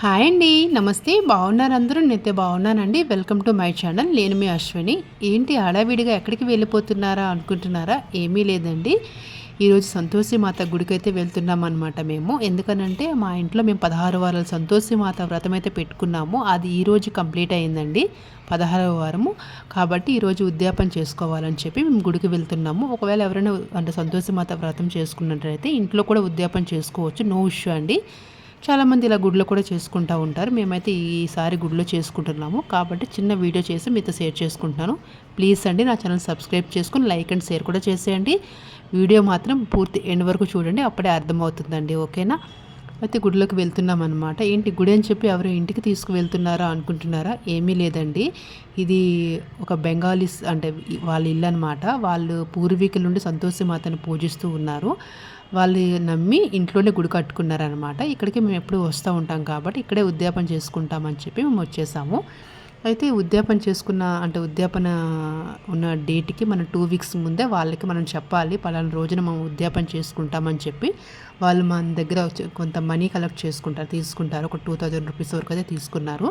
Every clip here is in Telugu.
హాయ్ అండి. నమస్తే. బాగున్నారు అందరూ? నేనైతే బాగున్నానండి. Welcome to my channel. నేను మీ అశ్విని. ఏంటి హడావిడిగా ఎక్కడికి వెళ్ళిపోతున్నారా అనుకుంటున్నారా? ఏమీ లేదండి. ఈరోజు సంతోషి మాత గుడికి అయితే వెళ్తున్నాం అనమాట మేము. ఎందుకనంటే మా ఇంట్లో మేము పదహారు వారాల సంతోషి మాత వ్రతం అయితే పెట్టుకున్నాము. అది ఈరోజు కంప్లీట్ అయిందండి. పదహారవ వారము. కాబట్టి ఈరోజు ఉద్యాపన చేసుకోవాలని చెప్పి మేము గుడికి వెళ్తున్నాము. ఒకవేళ ఎవరైనా అంటే సంతోషి మాత వ్రతం చేసుకున్నట్లయితే ఇంట్లో కూడా ఉద్యాపన చేసుకోవచ్చు. నో ఇష్యూ అండి. చాలామంది ఇలా గుడిలో కూడా చేసుకుంటూ ఉంటారు. మేమైతే ఈసారి గుడిలో చేసుకుంటున్నాము. కాబట్టి చిన్న వీడియో చేసి మీతో షేర్ చేసుకుంటున్నాను. ప్లీజ్ అండి నా ఛానల్ సబ్స్క్రైబ్ చేసుకుని లైక్ అండ్ షేర్ కూడా చేసేయండి. వీడియో మాత్రం పూర్తి ఎండ్ వరకు చూడండి అప్పుడే అర్థమవుతుందండి. ఓకేనా? అయితే గుడిలోకి వెళ్తున్నాం అనమాట ఏంటి గుడి అని చెప్పి ఎవరు ఇంటికి తీసుకువెళ్తున్నారా అనుకుంటున్నారా? ఏమీ లేదండి. ఇది ఒక బెంగాలీస్ అంటే వాళ్ళ ఇల్లు అనమాట వాళ్ళు పూర్వీకుల నుండి సంతోషమాతను పూజిస్తూ ఉన్నారు. వాళ్ళు నమ్మి ఇంట్లోనే గుడి కట్టుకున్నారనమాట ఇక్కడికి మేము ఎప్పుడు వస్తూ ఉంటాం కాబట్టి ఇక్కడే ఉద్యాపన చేసుకుంటామని చెప్పి మేము వచ్చేసాము. అయితే ఉద్యాపన చేసుకున్న అంటే ఉద్యాపన ఉన్న డేట్కి మనం టూ వీక్స్ ముందే వాళ్ళకి మనం చెప్పాలి పలానా రోజున మనం ఉద్యాపన చేసుకుంటామని చెప్పి వాళ్ళు మన దగ్గర కొంత మనీ కలెక్ట్ చేసుకుంటారు తీసుకుంటారు. ఒక టూ థౌజండ్ రూపీస్ వరకు అయితే తీసుకున్నారు.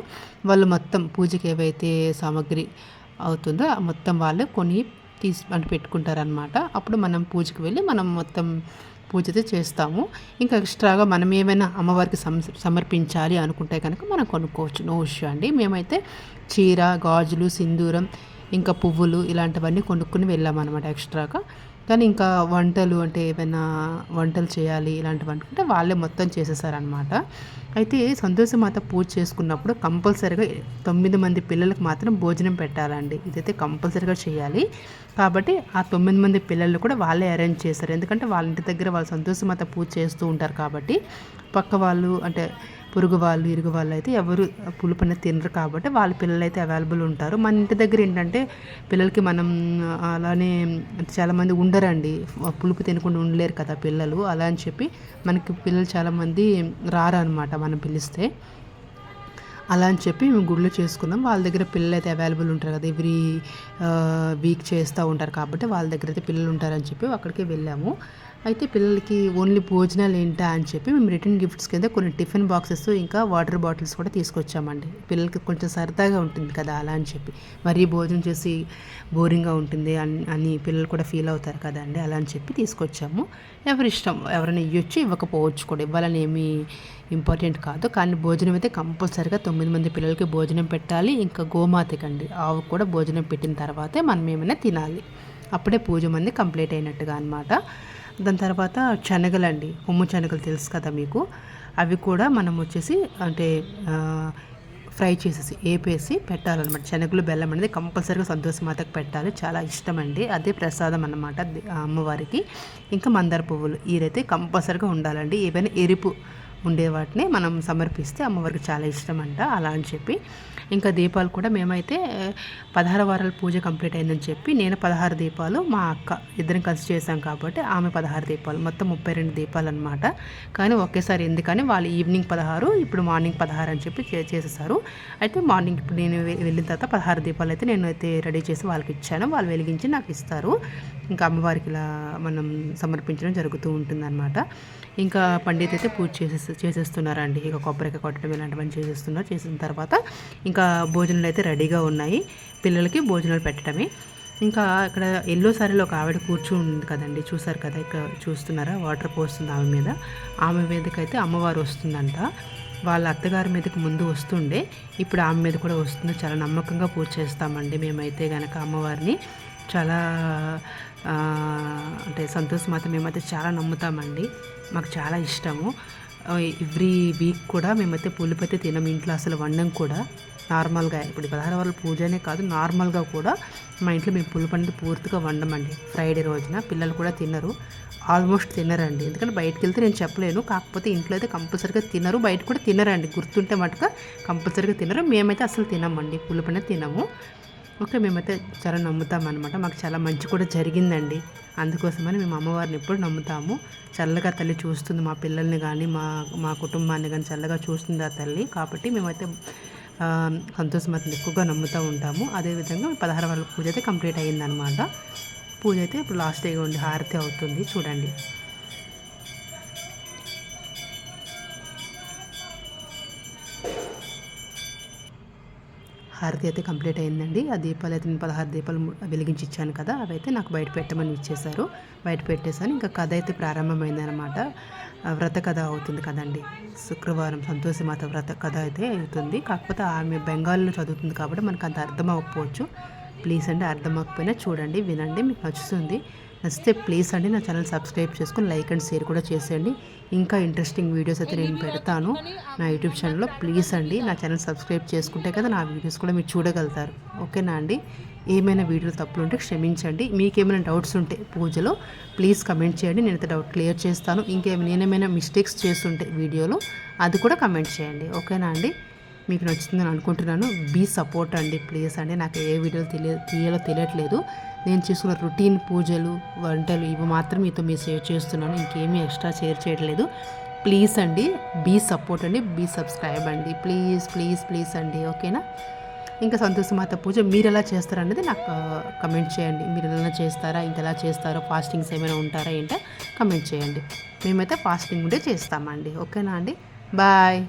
వాళ్ళు మొత్తం పూజకి ఏవైతే సామాగ్రి అవుతుందో మొత్తం వాళ్ళు కొని తీసి అంటే పెట్టుకుంటారనమాట అప్పుడు మనం పూజకి వెళ్ళి మనం మొత్తం పూజ చేస్తాము. ఇంకా ఎక్స్ట్రాగా మనం ఏమైనా అమ్మవారికి సమర్పించాలి అనుకుంటే కనుక మనం కొనుక్కోవచ్చు. నో ఇష్యూ అండి. మేమైతే చీర గాజులు సింధూరం ఇంకా పువ్వులు ఇలాంటివన్నీ కొనుక్కుని వెళ్ళామన్నమాట ఎక్స్ట్రాగా. కానీ ఇంకా వంటలు అంటే ఏమైనా వంటలు చేయాలి ఇలాంటివి అనుకుంటే వాళ్ళే మొత్తం చేసేసారనమాట అయితే సంతోషమాత పూజ చేసుకున్నప్పుడు కంపల్సరీగా తొమ్మిది మంది పిల్లలకు మాత్రం భోజనం పెట్టాలండి. ఇదైతే కంపల్సరీగా చేయాలి. కాబట్టి ఆ తొమ్మిది మంది పిల్లలు కూడా వాళ్ళే అరేంజ్ చేస్తారు. ఎందుకంటే వాళ్ళ ఇంటి దగ్గర వాళ్ళు సంతోషమాత పూజ చేస్తూ ఉంటారు కాబట్టి పక్క వాళ్ళు అంటే పొరుగు వాళ్ళు ఇరుగు వాళ్ళు అయితే ఎవరు పులుపు అనేది తినరు కాబట్టి వాళ్ళ పిల్లలు అయితే అవైలబుల్ ఉంటారు. మన ఇంటి దగ్గర ఏంటంటే పిల్లలకి మనం అలానే చాలామంది ఉండరండి. పులుపు తినకుండా ఉండలేరు కదా పిల్లలు. అలా అని చెప్పి మనకి పిల్లలు చాలామంది రారనమాట మనం పిలిస్తే. అలా అని చెప్పి మేము గుడిలో చేసుకున్నాం. వాళ్ళ దగ్గర పిల్లలు అయితే అవైలబుల్ ఉంటారు కదా ఎవ్రీ వీక్ చేస్తూ ఉంటారు కాబట్టి వాళ్ళ దగ్గర అయితే పిల్లలు ఉంటారని చెప్పి అక్కడికి వెళ్ళాము. అయితే పిల్లలకి ఓన్లీ భోజనాలు ఏంటా అని చెప్పి మేము రిటర్న్ గిఫ్ట్స్ కింద కొన్ని టిఫిన్ బాక్సెస్ ఇంకా వాటర్ బాటిల్స్ కూడా తీసుకొచ్చామండి. పిల్లలకి కొంచెం సరదాగా ఉంటుంది కదా అలా అని చెప్పి. మరీ భోజనం చేసి బోరింగ్గా ఉంటుంది అని పిల్లలు కూడా ఫీల్ అవుతారు కదండి అలా అని చెప్పి తీసుకొచ్చాము. ఎవరి ఇష్టం ఎవరైనా ఇవ్వచ్చు ఇవ్వకపోవచ్చు కూడా. ఇవ్వాలని ఏమీ ఇంపార్టెంట్ కాదు. కానీ భోజనం అయితే కంపల్సరిగా తొమ్మిది మంది పిల్లలకి భోజనం పెట్టాలి. ఇంకా గోమాతకండి ఆవు కూడా భోజనం పెట్టిన తర్వాతే మనం ఏమైనా తినాలి. అప్పుడే పూజ మంది కంప్లీట్ అయినట్టుగా అనమాట దాని తర్వాత శనగలండి ఉమ్ము శనగలు తెలుసు కదా మీకు. అవి కూడా మనం వచ్చేసి అంటే ఫ్రై చేసేసి ఏపేసి పెట్టాలన్నమాట. శనగలు బెల్లం అనేది కంపల్సరీగా సంతోషమాతకు పెట్టాలి. చాలా ఇష్టం అండి అదే ప్రసాదం అన్నమాట అమ్మవారికి. ఇంకా మందార పువ్వులు ఈరైతే కంపల్సరీగా ఉండాలండి. ఏవైనా ఎరుపు ఉండే వాటిని మనం సమర్పిస్తే అమ్మవారికి చాలా ఇష్టం అంట అలా అని చెప్పి. ఇంకా దీపాలు కూడా మేమైతే పదహారు వారాల పూజ కంప్లీట్ అయిందని చెప్పి నేను పదహారు దీపాలు మా అక్క ఇద్దరం కలిసి చేశాం కాబట్టి ఆమె పదహారు దీపాలు మొత్తం ముప్పై రెండు దీపాలు అనమాట కానీ ఒకేసారి ఎందుకని వాళ్ళు ఈవినింగ్ పదహారు ఇప్పుడు మార్నింగ్ పదహారు అని చెప్పి చేసేసారు. అయితే మార్నింగ్ ఇప్పుడు నేను వెళ్ళిన తర్వాత పదహారు దీపాలు అయితే నేను అయితే రెడీ చేసి వాళ్ళకి ఇచ్చాను వాళ్ళు వెలిగించి నాకు ఇస్తారు. ఇంకా అమ్మవారికి ఇలా మనం సమర్పించడం జరుగుతూ ఉంటుందన్నమాట. ఇంకా పండిత్ అయితే పూజ చేసే చేసేస్తున్నారండి. ఇక కొబ్బరికాయ కొట్టడం ఇలాంటివన్నీ చేసేస్తున్నారు. చేసిన తర్వాత ఇంకా భోజనాలు అయితే రెడీగా ఉన్నాయి. పిల్లలకి భోజనాలు పెట్టడమే. ఇంకా ఇక్కడ ఎల్లో సారీలో ఒక ఆవిడ కూర్చుంది కదండి. చూసారు కదా ఇక్కడ చూస్తున్నారా? వాటర్ పోస్తుంది ఆమె మీద. ఆమె మీదకి అయితే అమ్మవారు వస్తుందంట. వాళ్ళ అత్తగారి మీదకి ముందు వస్తుండే. ఇప్పుడు ఆమె మీద కూడా వస్తుంది. చాలా నమ్మకంగా పూజ చేస్తామండి. మేమైతే కనుక అమ్మవారిని చాలా అంటే సంతోష్ మాత మేమైతే చాలా నమ్ముతామండి. మాకు చాలా ఇష్టము. ఎవ్రీ వీక్ కూడా మేమైతే పులుపు అయితే తినం ఇంట్లో అసలు వండం కూడా. నార్మల్గా ఇప్పుడు పదహారు వారాల పూజనే కాదు నార్మల్గా కూడా మా ఇంట్లో మేము పులుపు అనేది పూర్తిగా వండమండి. ఫ్రైడే రోజున పిల్లలు కూడా తినరు. ఆల్మోస్ట్ తినరండి. ఎందుకంటే బయటకు వెళ్తే నేను చెప్పలేను. కాకపోతే ఇంట్లో అయితే కంపల్సరీగా తినరు. బయట కూడా తినరండి. గుర్తుంటే మటుక కంపల్సరీగా తినరు. మేమైతే అసలు తినమండి. పులుపు అనేది తినము. ఓకే మేమైతే చాలా నమ్ముతాం అనమాట మాకు చాలా మంచి కూడా జరిగిందండి. అందుకోసమని మేము అమ్మవారిని ఎప్పుడు నమ్ముతాము. చల్లగా తల్లి చూస్తుంది మా పిల్లల్ని కానీ మా మా కుటుంబాన్ని కానీ చల్లగా చూస్తుంది ఆ తల్లి. కాబట్టి మేమైతే సంతోషమతిని ఎక్కువగా నమ్ముతూ ఉంటాము. అదేవిధంగా పదహారు వాళ్ళ పూజ అయితే కంప్లీట్ అయ్యిందనమాట పూజ అయితే ఇప్పుడు లాస్ట్ అయ్యి ఉండి హారతి అవుతుంది. చూడండి. హారతి అయితే కంప్లీట్ అయిందండి. ఆ దీపాలు అయితే నేను పదహారు దీపాలు వెలిగించి ఇచ్చాను కదా అవైతే నాకు బయట పెట్టమని ఇచ్చేశారు. బయట పెట్టేశాను. ఇంకా కథ అయితే ప్రారంభమైందనమాట అనమాట వ్రత కథ అవుతుంది కదండి. శుక్రవారం సంతోషమాత వ్రత కథ అయితే అవుతుంది. కాకపోతే ఆమె బెంగాల్లో చదువుతుంది కాబట్టి మనకు అంత అర్థం అవ్వకపోవచ్చు. ప్లీజ్ అండి అర్థం అవ్వకపోయినా చూడండి వినండి మీకు నచ్చుతుంది. నచ్చితే ప్లీజ్ అండి నా ఛానల్ సబ్స్క్రైబ్ చేసుకొని లైక్ అండ్ షేర్ కూడా చేసేయండి. ఇంకా ఇంట్రెస్టింగ్ వీడియోస్ అయితే నేను పెడతాను. నా యూట్యూబ్ ఛానల్లో ప్లీజ్ అండి నా ఛానల్ సబ్స్క్రైబ్ చేసుకుంటే కదా నా వీడియోస్ కూడా మీరు చూడగలుగుతారు. ఓకేనా అండి? ఏమైనా వీడియోలు తప్పులు ఉంటే క్షమించండి. మీకు ఏమైనా డౌట్స్ ఉంటే పూజలో ప్లీజ్ కమెంట్ చేయండి. నేనైతే డౌట్ క్లియర్ చేస్తాను. ఇంకేమైనా నేనేమైనా మిస్టేక్స్ చేస్తుంటే వీడియోలో అది కూడా కమెంట్ చేయండి. ఓకేనా అండి? మీకు నచ్చుతుందని అనుకుంటున్నాను. బీ సపోర్ట్ అండి ప్లీజ్ అండి. నాకు ఏ వీడియోలు తెలియ తీయాలో తెలియట్లేదు. నేను చేసుకున్న రొటీన్ పూజలు వంటలు ఇవి మాత్రం మీతో మీ షేర్ చేస్తున్నాను. ఇంకేమీ ఎక్స్ట్రా షేర్ చేయట్లేదు. ప్లీజ్ అండి బీ సపోర్ట్ అండి బీ సబ్స్క్రైబ్ అండి. ప్లీజ్ ప్లీజ్ ప్లీజ్ అండి ఓకేనా? ఇంకా సంతోషమాత పూజ మీరు ఎలా చేస్తారనేది నాకు కమెంట్ చేయండి. మీరు ఎలా చేస్తారా ఇంకెలా చేస్తారో ఫాస్టింగ్స్ ఏమైనా ఉంటారా ఏంటో కమెంట్ చేయండి. మేమైతే ఫాస్టింగ్ ఉంటే చేస్తామండి. ఓకేనా అండి? బాయ్.